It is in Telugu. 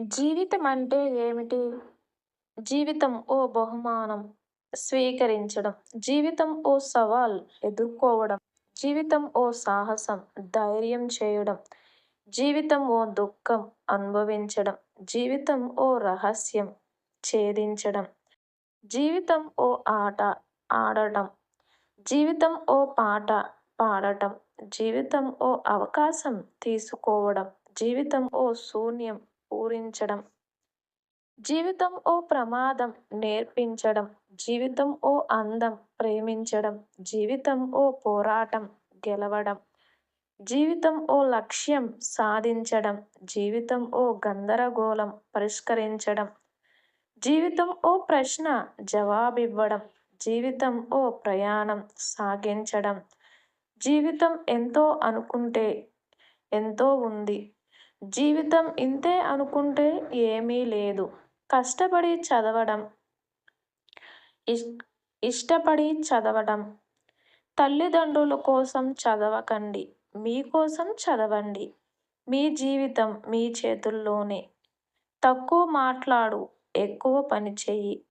జీవితం అంటే ఏమిటి? జీవితం ఓ బహుమానం స్వీకరించడం. జీవితం ఓ సవాల్ ఎదుర్కోవడం. జీవితం ఓ సాహసం ధైర్యం చేయడం. జీవితం ఓ దుఃఖం అనుభవించడం. జీవితం ఓ రహస్యం ఛేదించడం. జీవితం ఓ ఆట ఆడటం. జీవితం ఓ పాట పాడటం. జీవితం ఓ అవకాశం తీసుకోవడం. జీవితం ఓ శూన్యం పూరించడం. జీవితం ఓ ప్రమాదం నేర్పించడం. జీవితం ఓ అందం ప్రేమించడం. జీవితం ఓ పోరాటం గెలవడం. జీవితం ఓ లక్ష్యం సాధించడం. జీవితం ఓ గందరగోళం పరిష్కరించడం. జీవితం ఓ ప్రశ్న జవాబివ్వడం. జీవితం ఓ ప్రయాణం సాగించడం. జీవితం ఎంతో అనుకుంటే ఎంతో ఉంది. జీవితం ఇంతే అనుకుంటే ఏమీ లేదు. కష్టపడి చదవడం. ఇష్టపడి చదవడం. తల్లిదండ్రుల కోసం చదవకండి మీ కోసం చదవండి. మీ జీవితం మీ చేతుల్లోనే. తక్కువ మాట్లాడు ఎక్కువ పని చెయ్యి.